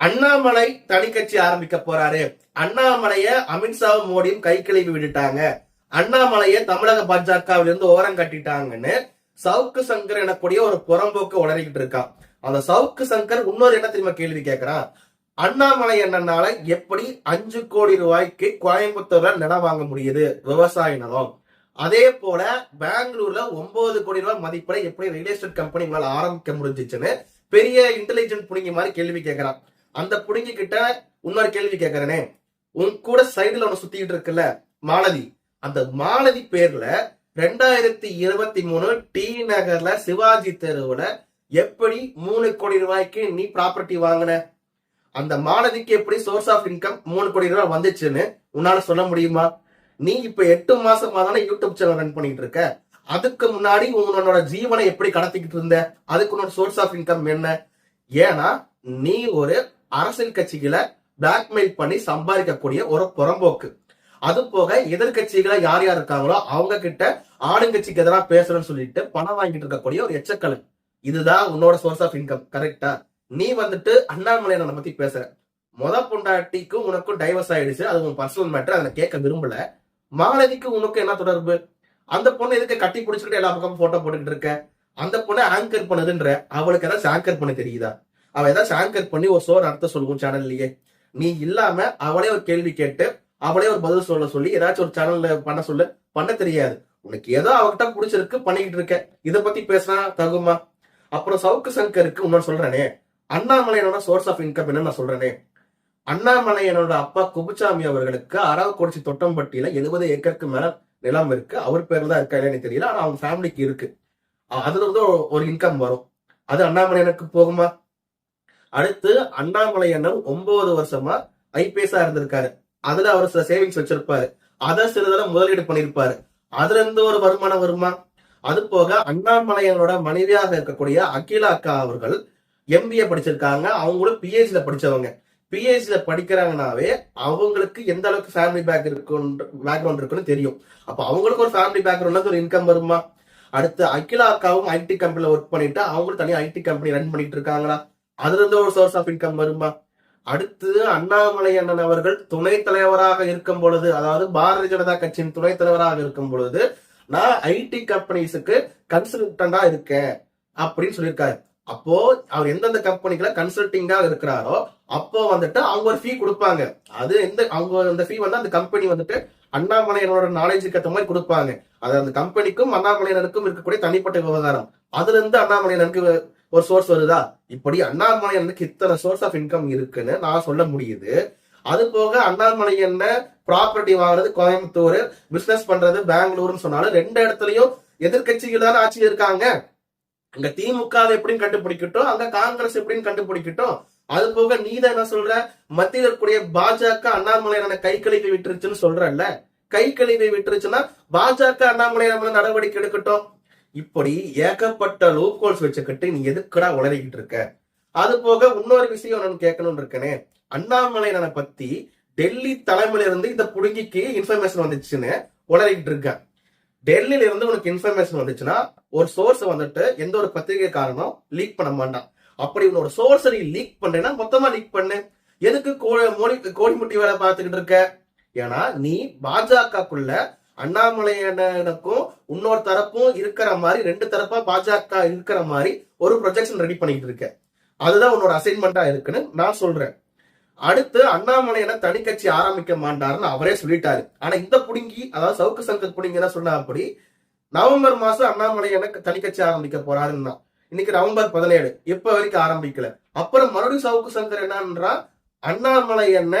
அண்ணாமலை தனி கட்சி ஆரம்பிக்க போறாரு. அண்ணாமலைய அமித்ஷாவும் மோடியும் கை கழுவி விட்டுட்டாங்க. அண்ணாமலைய தமிழக பாஜகவிலிருந்து ஓரம் கட்டிட்டாங்கன்னு சவுக்கு சங்கர் எனக்கூடிய ஒரு புறம்போக்கு உளறிக்கிட்டு இருக்கான் அந்த சவுக்கு சங்கர் இன்னொரு என்ன தெரியுமா கேள்வி கேட்கறான் அண்ணாமலை என்னனால எப்படி அஞ்சு கோடி ரூபாய்க்கு கோயம்புத்தூர்ல நிலம் வாங்க முடியுது? விவசாய நிலம். அதே போல பெங்களூர்ல ஒன்பது கோடி ரூபாய் மதிப்புல எப்படி ரியல் எஸ்டேட் கம்பெனி உங்களால் ஆரம்பிக்க முடிஞ்சிச்சுன்னு பெரிய இன்டெலிஜென்ட் புனிங்க மாதிரி கேள்வி கேட்கிறான் அந்த புடுங்கி கிட்ட இன்னொரு கேள்வி கேட்கறேனே உன் கூட சைடுல ஒன்னு சுத்திட்டு இருக்குல்ல மாலதி. அந்த மாலதி பேர்ல ரெண்டாயிரத்தி இருபத்தி மூணு டி நகர்ல சிவாஜி தெருவுல எப்படி மூணு கோடி ரூபாய்க்கு நீ ப்ராப்பர்ட்டி வாங்கின? அந்த மாலதிக்கு எப்படி சோர்ஸ் ஆஃப் இன்கம் மூணு கோடி ரூபாய் வந்துச்சுன்னு உன்னால சொல்ல முடியுமா? நீ இப்ப எட்டு மாசமா தானே யூடியூப் சேனல் ரன் பண்ணிட்டு இருக்க. அதுக்கு முன்னாடி உன்னோட ஜீவனை எப்படி கடத்திக்கிட்டு இருந்த? அதுக்கு உன்னோட சோர்ஸ் ஆஃப் இன்கம் என்ன? ஏன்னா நீ ஒரு அரசியல் கட்சிகளை பிளாக்மெயில் பண்ணி சம்பாதிக்கக்கூடிய ஒரு புறம்போக்கு. அது போக எதிர்கட்சிகளை யார் யார் இருக்காங்களோ அவங்க கிட்ட ஆளுங்கட்சிக்கு எதிராக பேசணும்னு சொல்லிட்டு பணம் வாங்கிட்டு இருக்கக்கூடிய ஒரு எச்சக்கலை இதுதான் உன்னோட சோர்ஸ் ஆஃப் இன்கம் கரெக்டா நீ வந்துட்டு அண்ணாமலையை பத்தி பேசுற. மொத பொண்டாட்டிக்கும் உனக்கும் டைவர்ஸ் ஆயிடுச்சு. அது உன் பர்சனல் மேட்டர் அதை கேட்க விரும்பல. மாலதிக்கு உனக்கு என்ன தொடர்பு? அந்த பொண்ணு எதுக்கு கட்டி பிடிச்சிக்கிட்டு எல்லா பக்கமும் போட்டோ போட்டுக்கிட்டு இருக்க? அந்த பொண்ணை ஆங்கர் பண்ணுதுன்ற அவளுக்கு ஏதாச்சும் ஆங்கர் பண்ண தெரியுதா? அவன் ஏதாச்சும் ஆங்கர் பண்ணி ஒரு சோர் அர்த்தம் சொல்லுவோம் சேனல்லையே நீ இல்லாம அவளே ஒரு கேள்வி கேட்டு அவளே ஒரு பதில் சொல்ல சொல்லி ஏதாச்சும் ஒரு சேனல்ல பண்ண சொல்லு. பண்ண தெரியாது. உனக்கு ஏதோ அவகிட்ட பிடிச்சிருக்கு பண்ணிக்கிட்டு இருக்க. இதை பத்தி பேசினா தகுமா? அப்புறம் சவுக்கு சங்கருக்கு இன்னொன்னு சொல்றேனே. அண்ணாமலையனோட சோர்ஸ் ஆஃப் இன்கம் என்ன நான் சொல்றேனே. அண்ணாமலையனோட அப்பா குப்புசாமி அவர்களுக்கு அரவக்குறிச்சி தொட்டம்பட்டியில எழுபது ஏக்கருக்கு மேல நிலம் இருக்கு. அவர் பேர்ல தான் இருக்கா இல்லைன்னு தெரியல ஆனா அவங்க ஃபேமிலிக்கு இருக்கு. அதுல இருந்து ஒரு- ஒரு இன்கம் வரும். அது அண்ணாமலையனுக்கு போகுமா? அடுத்து அண்ணாமலை அண்ணன் ஒன்பது வருஷமா ஐபிஎஸ்ஆ இருந்திருக்காரு. அதுல அவர் சில சேவிங்ஸ் வச்சிருப்பாரு. அதை சிறிதளவு முதலீடு பண்ணிருப்பாரு அதுல இருந்து ஒரு வருமானம் வருமா? அது போக அண்ணாமலையனோட மனைவியாக இருக்கக்கூடிய அகிலா அக்கா அவர்கள் எம்பிஏ படிச்சிருக்காங்க. அவங்களும் பிஹெச்ல படிச்சவங்க. பிஹெச்ல படிக்கிறாங்கனாவே அவங்களுக்கு எந்த அளவுக்கு ஃபேமிலி பேக் இருக்கும் பேக்ரவுண்ட் இருக்குன்னு தெரியும். அப்ப அவங்களுக்கு ஒரு ஃபேமிலி பேக்ரவுண்ட்ல ஒரு இன்கம் வருமா? அடுத்து அகிலா அக்காவும் ஐடி கம்பெனில ஒர்க் பண்ணிட்டு அவங்களும் தனியாக ஐடி கம்பெனி ரன் பண்ணிட்டு இருக்காங்களா? அதுல இருந்து ஒரு சோர்ஸ் ஆஃப் இன்கம் வருமா அடுத்து அண்ணாமலை அண்ணன் அவர்கள் துணை தலைவராக இருக்கும் பொழுது அதாவது பாரதிய ஜனதா கட்சியின் துணைத் தலைவராக இருக்கும் பொழுது நான் ஐடி கம்பெனிஸுக்கு கன்சல்டண்டா இருக்கேன் அப்படின்னு சொல்லியிருக்காரு. அப்போ அவர் எந்தெந்த கம்பெனிகளை கன்சல்டிங்கா இருக்கிறாரோ அப்போ வந்துட்டு அவங்க ஒரு ஃபீ கொடுப்பாங்க. அது எந்த அவங்க அந்த ஃபீ வந்து அந்த கம்பெனி வந்துட்டு அண்ணாமலையனோட நாலேஜுக்கு ஏற்ற மாதிரி கொடுப்பாங்க. அது அந்த கம்பெனிக்கும் அண்ணாமலையனுக்கும் இருக்கக்கூடிய தனிப்பட்ட விவகாரம். அதுல இருந்து அண்ணாமலையனுக்கு ஒரு சோர்ஸ் வருதா? இப்படி அண்ணாமலையனுக்கு இத்தனை சோர்ஸ் ஆஃப் இன்கம் இருக்குன்னு நான் சொல்ல முடியுது. அது போக அண்ணாமலை என்ன ப்ராப்பர்ட்டி வாங்குறது கோயம்புத்தூர் பிசினஸ் பண்றது பெங்களூர்னு சொன்னாலும் ரெண்டு இடத்துலயும் எதிர்கட்சிகள் தானே ஆட்சி இருக்காங்க. அங்க திமுக அதை எப்படின்னு கண்டுபிடிக்கட்டும் அங்க காங்கிரஸ் எப்படின்னு கண்டுபிடிக்கட்டும். அது போக நீ தான் என்ன சொல்ற? மத்தியில் இருக்கக்கூடிய பாஜக அண்ணாமலையான கை கழுவி விட்டுருச்சுன்னு சொல்றல்ல. கை கழுவி விட்டுருச்சுன்னா பாஜக அண்ணாமலை நடவடிக்கை எடுக்கட்டும். இப்படி ஏகப்பட்ட லூப் கோல்ஸ் வச்சுக்கிட்டு நீ எதுக்குடா உளறிக்கிட்டு இருக்க? அது போக இன்னொரு விஷயம் நான் கேட்கணும்னு இருக்கனே. அண்ணாமலையனை பத்தி டெல்லி தலைமையில இருந்து இந்த புடுங்கிக்கு இன்ஃபர்மேஷன் வந்துச்சுன்னு உளறிக்கிட்டு இருக்க. டெல்லியில இருந்து உனக்கு இன்ஃபர்மேஷன் வந்துச்சுன்னா ஒரு சோர்ஸ் வந்துட்டு எந்த ஒரு பத்திரிகை காரணம் லீக் பண்ண மாட்டான். அப்படி உன்னோட சோர்ஸ் நீ லீக் பண்றேன்னா மொத்தமா லீக் பண்ணு. எதுக்கு கோ- மோடி கோடிமுட்டி வேலை பார்த்துக்கிட்டு இருக்க? ஏன்னா நீ பாஜகக்குள்ள அண்ணாமலையனுக்கும் இன்னொரு தரப்பும் இருக்கிற மாதிரி ரெண்டு தரப்பா பாஜக இருக்கிற மாதிரி ஒரு ப்ரொஜெக்ஷன் ரெடி பண்ணிட்டு இருக்க அதுதான் உன்னோட அசைன்மெண்டா இருக்குன்னு நான் சொல்றேன். அடுத்து அண்ணாமலையனை தனி கட்சி ஆரம்பிக்க மாட்டாருன்னு அவரே சொல்லிட்டாரு. ஆனா இந்த புடுங்கி அதாவது சவுக்கு சங்கர் புடுங்கி என்ன அப்படி நவம்பர் மாசம் அண்ணாமலை எனக்கு தனி கட்சி ஆரம்பிக்க போறாருன்னா இன்னைக்கு நவம்பர் பதினேழு இப்ப வரைக்கும் ஆரம்பிக்கல? அப்புறம் மறுபடியும் சவுக்கு சங்கர் என்னன்றா அண்ணாமலை என்ன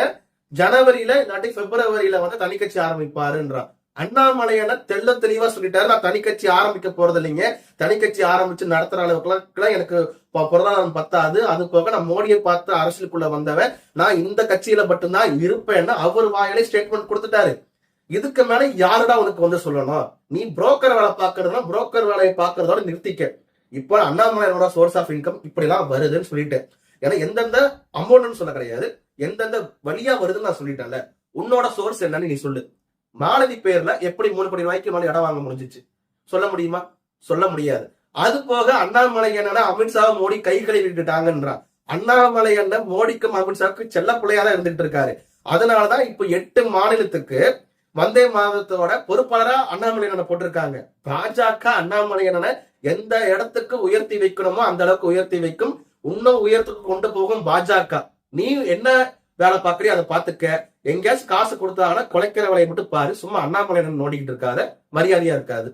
ஜனவரியில இல்லாட்டி பிப்ரவரியில வந்து தனி கட்சி ஆரம்பிப்பாருன்றான் அண்ணாமலை என்ன தெள்ள தெளிவா சொல்லிட்டாரு. நான் தனி கட்சி ஆரம்பிக்க போறது இல்லைங்க. தனி கட்சி ஆரம்பிச்சு நடத்துற அளவுக்குலாம் எனக்கு பொ- பொருளாதாரம் பத்தாது. அது போக நான் மோடியை பார்த்து அரசியலுக்குள்ள வந்தவன். நான் இந்த கட்சியில மட்டும்தான் இருப்பேன்னு அவர் வாயிலே ஸ்டேட்மெண்ட் கொடுத்துட்டாரு. இதுக்கு மேல யாருடா உனக்கு வந்து சொல்லணும்? நீ புரோக்கர் வேலை பாக்குறதுனா புரோக்கர் வேலையை பாக்குறதோட நிறுத்திக்க. இப்போ அண்ணாமலையோட சோர்ஸ் ஆஃப் இன்கம் இப்படிலாம் வருதுன்னு சொல்லிட்டேன். ஏன்னா எந்தெந்த அமௌண்ட்னு சொல்ல கிடையாது. எந்தெந்த வழியா வருதுன்னு நான் சொல்லிட்டேன்ல. உன்னோட சோர்ஸ் என்னன்னு நீ சொல்லு. மாலதி பேர்ல எப்படி மூணு கோடி ரூபாய்க்கு மேலே இடம் வாங்க முடிஞ்சிச்சு? சொல்ல முடியுமா? சொல்ல முடியாது. அது போக அண்ணாமலை என்னன்னா அமித்ஷா மோடி கை கழுவி விட்டுட்டாங்கன்றான் அண்ணாமலை என்ன மோடிக்கும் அமித்ஷாவுக்கும் செல்ல பிள்ளையா தான் இருந்துட்டு இருக்காரு. அதனாலதான் இப்ப எட்டு மாநிலத்துக்கு வந்தே மாதத்தோட பொறுப்பாளரா அண்ணாமலை என்ன போட்டிருக்காங்க. பாஜக அண்ணாமலை என்ன எந்த இடத்துக்கு உயர்த்தி வைக்கணுமோ அந்த அளவுக்கு உயர்த்தி வைக்கும். இன்னும் உயரத்துக்கு கொண்டு போகும் பாஜக. நீ என்ன வேலை பாக்குறியோ அதை பாத்துக்க எங்கேயாச்சும் காசு கொடுத்தாங்கன்னா குலைக்கிற வேலையை மட்டும் பாரு. சும்மா அண்ணாமலை நோண்டிக்கிட்டு இருக்காத. மரியாதையா இருக்காது.